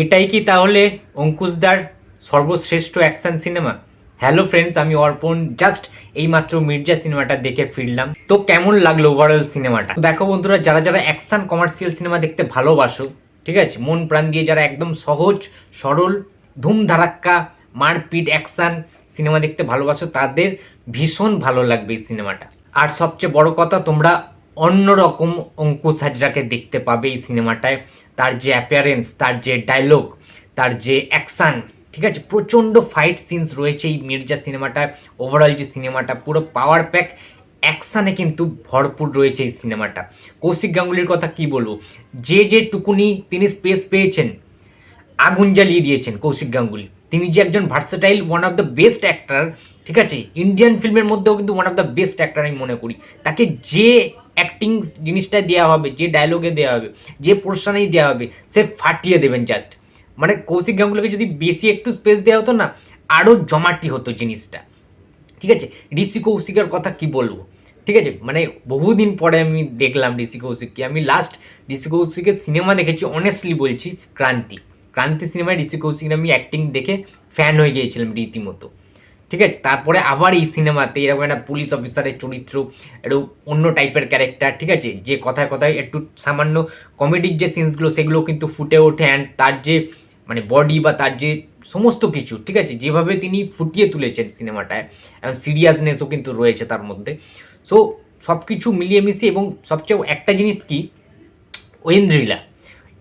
এটাই কি তাহলে অঙ্কুশদার সর্বশ্রেষ্ঠ অ্যাকশন সিনেমা হ্যালো ফ্রেন্ডস আমি অর্পণ। জাস্ট এইমাত্র মির্জা সিনেমাটা দেখে ফিরলাম। তো কেমন লাগল ওভারঅল সিনেমাটা দেখো বন্ধুরা, যারা যারা অ্যাকশন কমার্শিয়াল সিনেমা দেখতে ভালোবাসো, ঠিক আছে? মন প্রাণ দিয়ে যারা একদম সহজ, সরল ধুম ধারাক্কা মারপিট অ্যাকশন সিনেমা দেখতে ভালোবাসো, তাদের ভীষণ ভালো লাগবে এই সিনেমাটা আর সবচেয়ে বড় কথা, তোমরা অন্যরকম অঙ্কুশ হাজরাকে দেখতে পাবে এই সিনেমাটায়। তার যে অ্যাপিয়ারেন্স তার যে ডায়লগ তার যে অ্যাকশান ঠিক আছে? প্রচণ্ড ফাইট সিনস রয়েছে এই মির্জা সিনেমাটায়। ওভারঅল যে সিনেমাটা, পুরো পাওয়ার প্যাক অ্যাকশানে কিন্তু ভরপুর রয়েছে এই সিনেমাটা। কৌশিক গাঙ্গুলির কথা কি বলব? যে যে টুকুনি তিনি স্পেস পেয়েছেন, আগুন জ্বালিয়ে দিয়েছেন কৌশিক গাঙ্গুলি। তিনি যে একজন versatile one of the best actor ঠিক আছে? ইন্ডিয়ান ফিল্মের মধ্যেও কিন্তু one of the best actor আমি মনে করি। তাকে যে অ্যাক্টিং জিনিসটা দেওয়া হবে, যে ডায়লগে দেওয়া হবে, যে পোর্শনেই দেওয়া হবে, সে ফাটিয়ে দেবেন জাস্ট মানে কৌশিক গাঙ্গুলিকে যদি বেশি একটু স্পেস দেওয়া হতো না আরও জমাটি হতো জিনিসটা। ঠিক আছে? ঋষি কৌশিকের কথা কি বলব? ঠিক আছে? মানে বহুদিন পরে আমি দেখলাম ঋষি কৌশিককে। আমি লাস্ট ঋষি কৌশিকের সিনেমা দেখেছি অনেস্টলি বলছি, ক্রান্তি। ক্রান্তি সিনেমায় ঋষি কৌশিকের আমি অ্যাক্টিং দেখে ফ্যান হয়ে গিয়েছিলাম রীতিমতো। ঠিক আছে? তারপরে আবার এই সিনেমাতে এরকম একটা পুলিশ অফিসারের চরিত্র, একটু অন্য টাইপের ক্যারেক্টার ঠিক আছে? যে কথায় কথায় একটু সামান্য কমেডির যে সিনসগুলো সেগুলো কিন্তু ফুটে ওঠে অ্যান্ড তার যে মানে বডি বা তার যে সমস্ত কিছু, ঠিক আছে? যেভাবে তিনি ফুটিয়ে তুলেছেন সিনেমাটায়, এবং সিরিয়াসনেসও কিন্তু রয়েছে তার মধ্যে। সো সব কিছু মিলিয়ে মিশিয়ে এবং সবচেয়ে একটা জিনিস কি? ঐন্দ্রিলা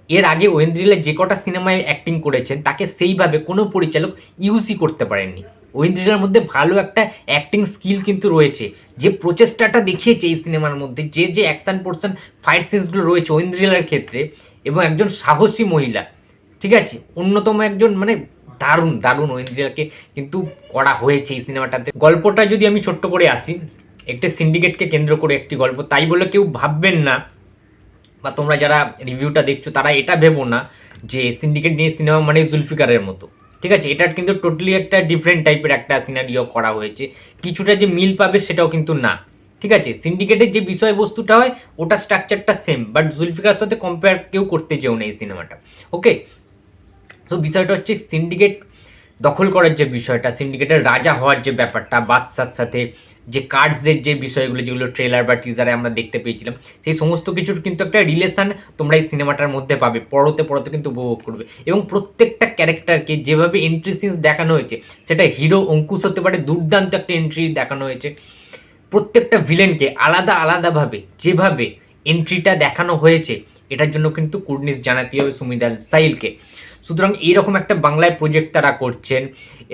এর আগে ঐন্দ্রিলা যে কটা সিনেমায় অ্যাক্টিং করেছেন, তাকে সেইভাবে কোনো পরিচালক ইউজই করতে পারেননি। ঐন্দ্রিলার মধ্যে ভালো একটা অ্যাক্টিং স্কিল কিন্তু রয়েছে। যে প্রচেষ্টাটা দেখিয়েছে এই সিনেমার মধ্যে, যে যে অ্যাকশন পোর্শন ফাইট সিনসগুলো রয়েছে ঐন্দ্রিলার ক্ষেত্রে এবং একজন সাহসী মহিলা, ঠিক আছে? অন্যতম একজন মানে দারুণ দারুণ ঐন্দ্রিলাকে কিন্তু করা হয়েছে এই সিনেমাটাতে। গল্পটা যদি আমি ছোট্ট করে আসি, একটা সিন্ডিকেটকে কেন্দ্র করে একটি গল্প, তাই বলে কেউ ভাববেন না বা তোমরা যারা রিভিউটা দেখছ, তারা এটা ভেবো না যে সিন্ডিকেট নিয়ে সিনেমা মানে জুলফিকারের মতো। ঠিক আছে? এটার কিন্তু টোটালি একটা ডিফারেন্ট টাইপের একটা সিনারিও করা হয়েছে। কিছুটা যে মিল পাবে সেটাও কিন্তু না। ঠিক আছে? সিন্ডিকেটের যে বিষয়বস্তুটা হয়, ওটা স্ট্রাকচারটা সেম বাট জুলফিকার সাথে কম্পেয়ার কেউ করতে যেও না এই সিনেমাটা ওকে তো বিষয়টা হচ্ছে সিন্ডিকেট দখল করার যে বিষয়টা সিন্ডিকেটের রাজা হওয়ার যে ব্যাপারটা, বাদশার সাথে যে কার্ডসের যে বিষয়গুলো, যেগুলো ট্রেলার বা টিজারে আমরা দেখতে পেয়েছিলাম, সেই সমস্ত কিছুর কিন্তু একটা রিলেশন তোমরা এই সিনেমাটার মধ্যে পাবে পড়তে পড়তে কিন্তু উপভোগ করবে। এবং প্রত্যেকটা ক্যারেক্টারকে যেভাবে এন্ট্রি সিনস দেখানো হয়েছে, সেটা হিরো অঙ্কুশ হতে পারে, দুর্দান্ত একটা এন্ট্রি দেখানো হয়েছে। প্রত্যেকটা ভিলেনকে আলাদা আলাদাভাবে যেভাবে এন্ট্রিটা দেখানো হয়েছে, এটার জন্য কিন্তু কুর্নিস জানাতে হবে সুমিদাল সাইলকে সুতরাং এইরকম একটা বাংলায় প্রজেক্ট তারা করছেন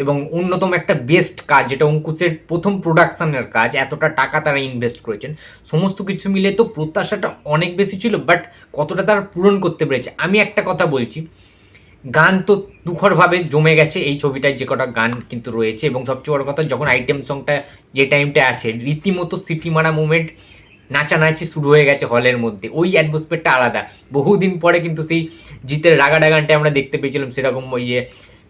এবং অন্যতম একটা বেস্ট কাজ, যেটা অঙ্কুশের প্রথম প্রোডাকশানের কাজ, এতটা টাকা তারা ইনভেস্ট করেছেন, সমস্ত কিছু মিলে তো প্রত্যাশাটা অনেক বেশি ছিল বাট কতটা তারা পূরণ করতে পেরেছে? আমি একটা কথা বলছি, গান তো দুখরভাবে জমে গেছে, এই ছবিটায় যে কটা গান কিন্তু রয়েছে এবং সবচেয়ে বড় কথা, যখন আইটেম সংটা যে টাইমটা আছে, রীতিমতো সিটি মারা মুভমেন্ট নাচানাচি শুরু হয়ে গেছে হলের মধ্যে। ওই অ্যাটমসফিয়ারটা আলাদা। বহুদিন পরে কিন্তু সেই জিতের রাগাডা গানটা আমরা দেখতে পেয়েছিলাম, সেরকম ইয়ে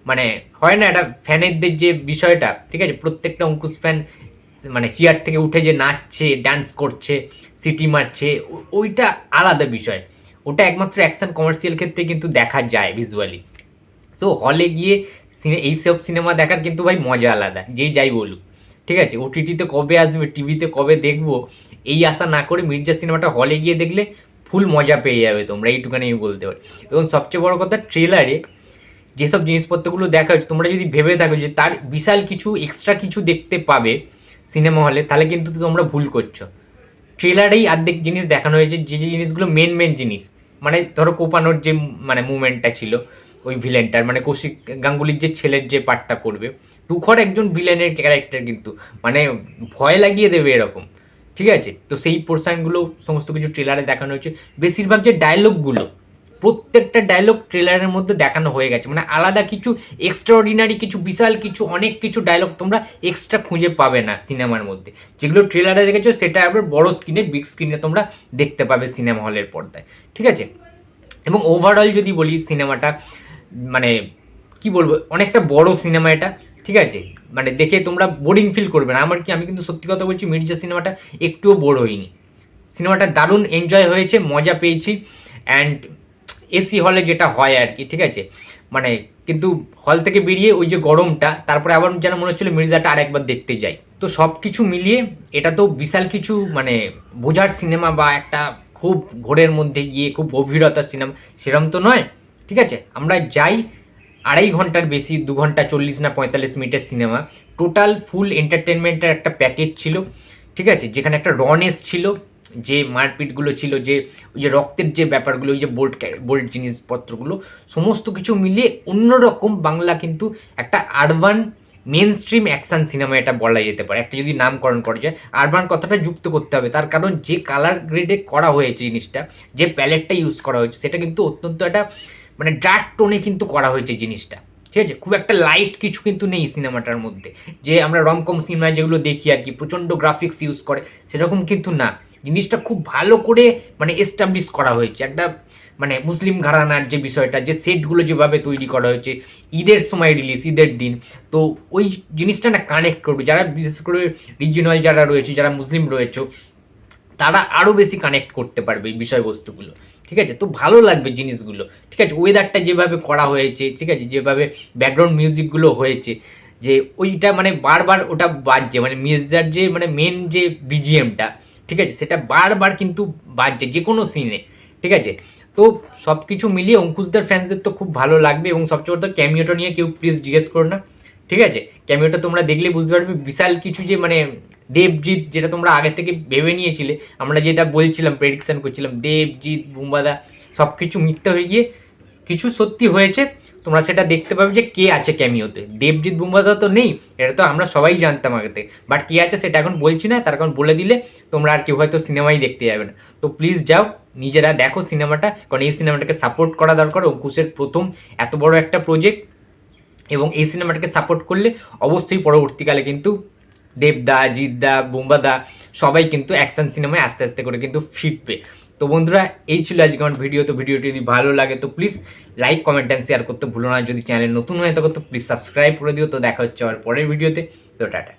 মানে হয় না একটা ফ্যানেরদের যে বিষয়টা, ঠিক আছে? প্রত্যেকটা অঙ্কুশ ফ্যান মানে চেয়ার থেকে উঠে যে নাচছে ডান্স করছে, সিটি মারছে ওইটা আলাদা বিষয়। ওটা একমাত্র অ্যাকশন কমার্শিয়াল ক্ষেত্রে কিন্তু দেখা যায় ভিজুয়ালি সো হলে গিয়ে সিনে এইসব সিনেমা দেখার কিন্তু ভাই মজা আলাদা যেই যাই বলুক। ঠিক আছে? ওটিটিতে কবে আসবে টিভিতে কবে দেখব? এই আশা না করে মির্জা সিনেমাটা হলে গিয়ে দেখলে ফুল মজা পেয়ে যাবে তোমরা, এইটুখানি আমি বলতে পারি। এবং সবচেয়ে বড় কথা ট্রেলারে যেসব জিনিসপত্রগুলো দেখা হচ্ছে তোমরা যদি ভেবে থাকো যে তার বিশাল কিছু এক্সট্রা কিছু দেখতে পাবে সিনেমা হলে তাহলে কিন্তু তোমরা ভুল করছ। ট্রেলারেই আর্ধেক জিনিস দেখানো হয়েছে, যে যে জিনিসগুলো মেন মেন জিনিস। মানে ধরো কোপানোর যে মানে মুভমেন্টটা ছিল ওই ভিলেনটার মানে কৌশিক গাঙ্গুলির যে ছেলের যে পার্টটা করবে তুখর একজন ভিলেনের ক্যারেক্টার কিন্তু মানে ভয় লাগিয়ে দেবে এরকম, ঠিক আছে? তো সেই পোর্শনগুলো সমস্ত কিছু ট্রেলারে দেখানো হয়েছে। বেশিরভাগ যে ডায়লগগুলো প্রত্যেকটা ডায়লগ ট্রেলারের মধ্যে দেখানো হয়ে গেছে। মানে আলাদা কিছু এক্সট্রাঅর্ডিনারি কিছু বিশাল, কিছু অনেক কিছু ডায়লগ তোমরা এক্সট্রা খুঁজে পাবে না সিনেমার মধ্যে। যেগুলো ট্রেলারে দেখেছ, সেটা আবার বড় স্ক্রিনে বিগ স্ক্রিনে তোমরা দেখতে পাবে সিনেমা হলের পর্দায়, ঠিক আছে? এবং ওভারঅল যদি বলি সিনেমাটা মানে কি বলব, অনেকটা বড় সিনেমা এটা, ঠিক আছে? মানে দেখে তোমরা বোরিং ফিল করবে না। আমার কি, আমি কিন্তু সত্যি কথা বলছি, মির্জা সিনেমাটা একটুও বোর হইনি সিনেমাটা দারুণ এনজয় হয়েছে, মজা পেয়েছি অ্যান্ড এসি হলে যেটা হয় আর কি, ঠিক আছে? মানে কিন্তু হল থেকে বেরিয়ে ওই যে গরমটা, তারপরে আবার যেন মনে হচ্ছিল মির্জাটা আরেকবার দেখতে যাই। তো সব কিছু মিলিয়ে এটা তো বিশাল কিছু মানে বোঝার সিনেমা বা একটা খুব ঘোরের মধ্যে গিয়ে খুব গভীরতার সিনেমা, সেরম তো নয়। ঠিক আছে? আমরা যাই আড়াই ঘণ্টার বেশি, দু ঘণ্টা চল্লিশ না পঁয়তাল্লিশ মিনিটের সিনেমা। টোটাল ফুল এন্টারটেনমেন্টের একটা প্যাকেজ ছিল, ঠিক আছে? যেখানে একটা রনেস ছিল, যে মারপিটগুলো ছিল, যে ওই যে রক্তের যে ব্যাপারগুলো, ওই যে বোল্ট বোল্ট জিনিসপত্রগুলো, সমস্ত কিছু মিলিয়ে অন্যরকম বাংলা কিন্তু একটা urban mainstream action cinema এটা বলা যেতে পারে। একটা যদি নামকরণ করা যায় আরবান কথাটা যুক্ত করতে হবে। তার কারণ যে কালার গ্রেডে করা হয়েছে জিনিসটা, যে প্যালেটটা ইউজ করা হয়েছে, সেটা কিন্তু অত্যন্ত একটা মানে ডার্ক টোনে কিন্তু করা হয়েছে জিনিসটা, ঠিক আছে? খুব একটা লাইট কিছু কিন্তু নেই সিনেমাটার মধ্যে। যে আমরা রমকম সিনেমায় যেগুলো দেখি আর কি, প্রচণ্ড গ্রাফিক্স ইউজ করে, সেরকম কিন্তু না। জিনিসটা খুব ভালো করে মানে এস্টাবলিশ করা হয়েছে। একটা মানে মুসলিম ঘরানার যে বিষয়টা, যে সেটগুলো যেভাবে তৈরি করা হয়েছে, ঈদের সময় রিলিজ ঈদের দিন, তো ওই জিনিসটা না কানেক্ট করবে। যারা বিশেষ করে রিজিনাল যারা রয়েছে, যারা মুসলিম রয়েছে, তারা আরও বেশি কানেক্ট করতে পারবে এই বিষয়বস্তুগুলো। ঠিক আছে? তো ভালো লাগবে জিনিসগুলো। ঠিক আছে? ওয়েদারটা যেভাবে করা হয়েছে, ঠিক আছে? যেভাবে ব্যাকগ্রাউন্ড মিউজিকগুলো হয়েছে, যে ওইটা মানে বারবার ওটা বাজছে মানে মির্জার যে মানে মেন যে বিজিএমটা ঠিক আছে? সেটা বারবার কিন্তু বাজছে যে কোনো সিনে ঠিক আছে? তো সব কিছু মিলিয়ে অঙ্কুশদার ফ্যান্সদের তো খুব ভালো লাগবে এবং সবচেয়ে বড় ক্যামিওটা নিয়ে কেউ প্লিজ জিজ্ঞেস করো না, ঠিক আছে? ক্যামিওটা তোমরা দেখলে বুঝতে পারবে। বিশাল কিছু যে মানে দেবজিৎ, যেটা তোমরা আগে থেকে ভেবে নিয়েছিলে, আমরা যেটা বলছিলাম প্রেডিকশন করছিলাম, দেবজিৎ, বুম্বাদা সব কিছু মিথ্যা হয়ে গিয়ে কিছু সত্যি হয়েছে, তোমরা সেটা দেখতে পাবে যে কে আছে ক্যামিওতে দেবজিৎ, বুম্বাদা তো নেই, এটা তো আমরা সবাই জানতাম আগে থেকে। বাট কে আছে সেটা এখন বলছি না, তার কারণ বলে দিলে তোমরা আর কেউ হয়তো সিনেমাই দেখতে যাবে না। তো প্লিজ যাও, নিজেরা দেখো সিনেমাটা, কারণ এই সিনেমাটাকে সাপোর্ট করা দরকার, অঙ্কুশের প্রথম এত বড় একটা প্রজেক্ট এবং এই সিনেমাটাকে সাপোর্ট করলে অবশ্যই পরবর্তীকালে কিন্তু দেবদা, জিদ্দা, বোম্বাদা সবাই কিন্তু অ্যাকশন সিনেমায় আস্তে আস্তে করে কিন্তু ফিরবে। তো বন্ধুরা, এই ছিল আজকে আমার ভিডিও তো ভিডিওটি যদি ভালো লাগে, তো please like comment and share করতে ভুলো না। যদি চ্যানেল নতুন হয় থাকো, তো প্লিজ সাবস্ক্রাইব করে দিও। তো দেখা হচ্ছে আমার পরের ভিডিওতে তো টাটা।